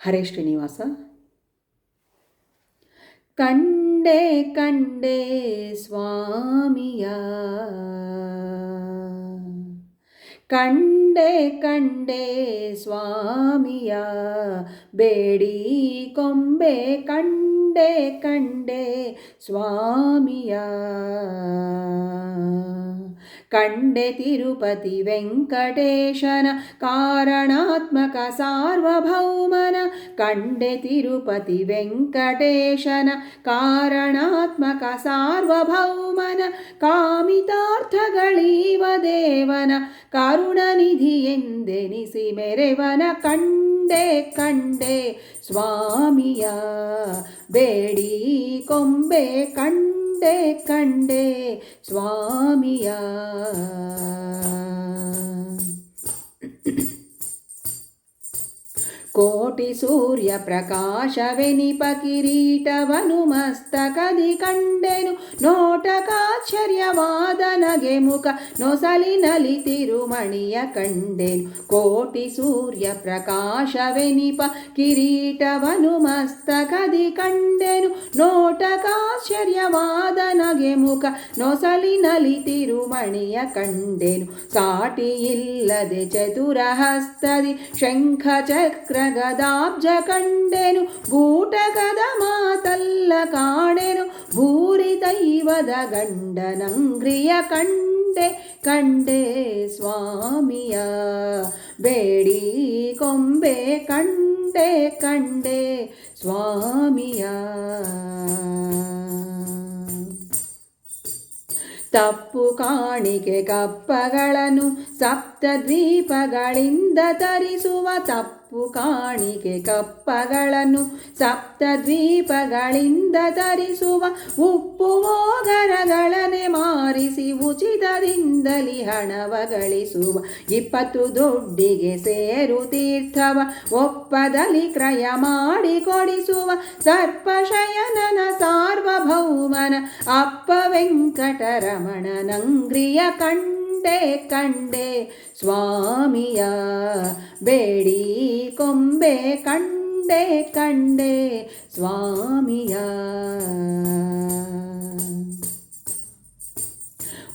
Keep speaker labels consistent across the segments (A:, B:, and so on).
A: ಹರೇ ಶ್ರೀನಿವಾಸ. ಕಂಡೆ ಕಂಡೆ ಸ್ವಾಮಿಯ. ಕಂಡೆ ಕಂಡೆ ಸ್ವಾಮಿಯ. ಬೇಡಿ ಕೊಂಬೆ ಕಂಡೆ ಕಂಡೆ ಸ್ವಾಮಿಯ. ಕಂಡೆ ತಿರುಪತಿ ವೆಂಕಟೇಶನ ಕಾರಣಾತ್ಮಕ ಸಾರ್ವಭೌಮನ ಕಂಡೆ ತಿರುಪತಿ ವೆಂಕಟೇಶನ ಕಾರಣಾತ್ಮಕ ಸಾರ್ವಭೌಮನ ಕಾಮಿತಾರ್ಥಗಳೀವ ದೇವನ ಕರುಣನಿಧಿ ಎಂದೆನಿಸಿ ಮೆರೆವನ ಕಂಡೆ ಕಂಡೆ ಸ್ವಾಮಿಯ ಬೇಡಿ ಕೊಂಬೆ ಕಂಡೆ ಕಂಡೆ ಸ್ವಾಮಿಯ. ಕೋಟಿ ಸೂರ್ಯ ಪ್ರಕಾಶವೆನಿಪ ಕಿರೀಟವನು ಮಸ್ತಕದಿ ಕಂಡೆನು ನೋಟಕಾಶ್ಚರ್ಯವಾದ ನಗೆ ಮುಖ ನೊಸಲಿನಲಿ ತಿರುಮಣಿಯ ಕಂಡೆನು ಕೋಟಿ ಸೂರ್ಯ ಪ್ರಕಾಶವೆನಿಪ ಕಿರೀಟವನು ಮಸ್ತಕದಿ ಕಂಡೆನು. ನೋಟಕಾಶ್ಚರ್ಯವಾದ ನಗೆ ಮುಖ ನೊಸಲಿನಲಿ ತಿರುಮಣಿಯ ಕಂಡೆನು. ಸಾಟಿ ಇಲ್ಲದೆ ಚತುರಹಸ್ತದಿ ಶಂಖ ಚಕ್ರ ಗದಾಬ್ಜ ಕಂಡೆನು. ಗೂಟಕದ ಮಾತಲ್ಲ ಕಾಣೆನು. ಭೂರಿ ದೈವದ ಗಂಡನಂಗ್ರಿಯ ಕಂಡೆ ಕಂಡೆ ಸ್ವಾಮಿಯ ಬೇಡಿ ಕೊಂಬೆ, ಕಂಡೆ ಕಂಡೆ ಸ್ವಾಮಿಯ. ತಪ್ಪು ಕಾಣಿಕೆ ಕಪ್ಪಗಳನ್ನು ಸಪ್ತ ದ್ವೀಪಗಳಿಂದ ತರಿಸುವ ತಪ್ಪು ಕಾಣಿಕೆ ಕಪ್ಪಗಳನ್ನು ಸಪ್ತ ದ್ವೀಪಗಳಿಂದ ತರಿಸುವ ಉಪ್ಪು ಉಚಿತದಿಂದಲಿ ಹಣವ ಗಳಿಸುವ ಇಪ್ಪತ್ತು ದುಡ್ಡಿಗೆ ಸೇರು ತೀರ್ಥವ ಒಪ್ಪದಲ್ಲಿ ಕ್ರಯ ಮಾಡಿ ಕೊಡಿಸುವ ಸರ್ಪಶಯನನ ಸಾರ್ವಭೌಮನ ಅಪ್ಪ ವೆಂಕಟರಮಣನಂಗ್ರಿಯ ಕಂಡೆ ಕಂಡೆ. ಸ್ವಾಮಿಯ ಬೇಡಿ ಕೊಂಬೆ ಕಂಡೆ ಕಂಡೆ. ಸ್ವಾಮಿಯ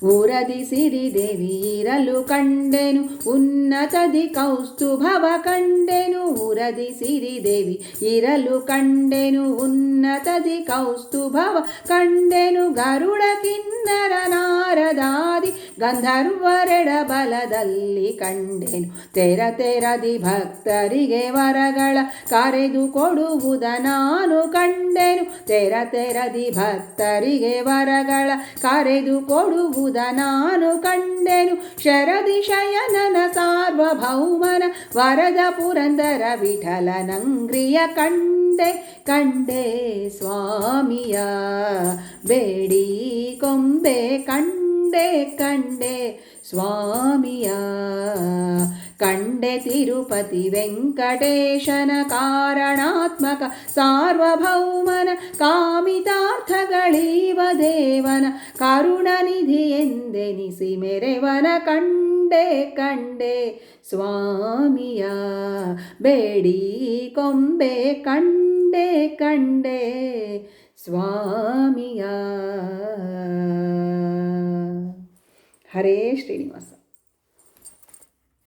A: ಊರದಿ ಸಿರಿ ದೇವಿ ಇರಲು ಕಂಡೆನು, ಉನ್ನತದಿ ಕೌಸ್ತುಭವ ಕಂಡೆನು, ಊರದಿ ಸಿರಿದೇವಿ ಇರಲು ಕಂಡೆನು, ಉನ್ನತದಿ ಕೌಸ್ತುಭವ ಕಂಡೆನು, ಗರುಡ ಕಿನ್ನರ ನಾರದಾದಿ ಗಂಧರ್ವರೆಡ ಬಲದಲ್ಲಿ ಕಂಡೆನು. ತೆರ ತೆರದಿ ಭಕ್ತರಿಗೆ ವರಗಳ ಕರೆದು ಕೊಡುವುದ ನಾನು ಕಂಡೆನು. ತೆರ ತೆರದಿ ಭಕ್ತರಿಗೆ ವರಗಳ ಕರೆದು ಕೊಡುವುದ ನಾನು ಕಂಡೆನು ಶರದಿ ಶಯನನ ಸಾರ್ವಭೌಮನ ವರದ ಪುರಂದರ ವಿಠಲನಂಗ್ರಿಯ ಕಂಡೆ ಕಂಡೆ ಸ್ವಾಮಿಯ ಬೇಡಿ ಕೊಂಬೆ ಕಂಡೆ ಕಂಡೆ ಸ್ವಾಮಿಯ ಕಂಡೆ ತಿರುಪತಿ ವೆಂಕಟೇಶನ ಕಾರಣಾತ್ಮಕ ಸಾರ್ವಭೌಮನ ಕಾಮಿತಾರ್ಥಗಳೀವ ದೇವನ ಕರುಣನಿಧಿ ಎಂದೆನಿಸಿ ಮೆರೆವನ ಕಂಡೆ ಕಂಡೆ ಸ್ವಾಮಿಯ ಬೇಡಿ ಕೊಂಬೆ ಕಂಡೆ ಕಂಡೆ ಸ್ವಾಮಿಯ ಹರೇ ಶ್ರೀನಿವಾಸ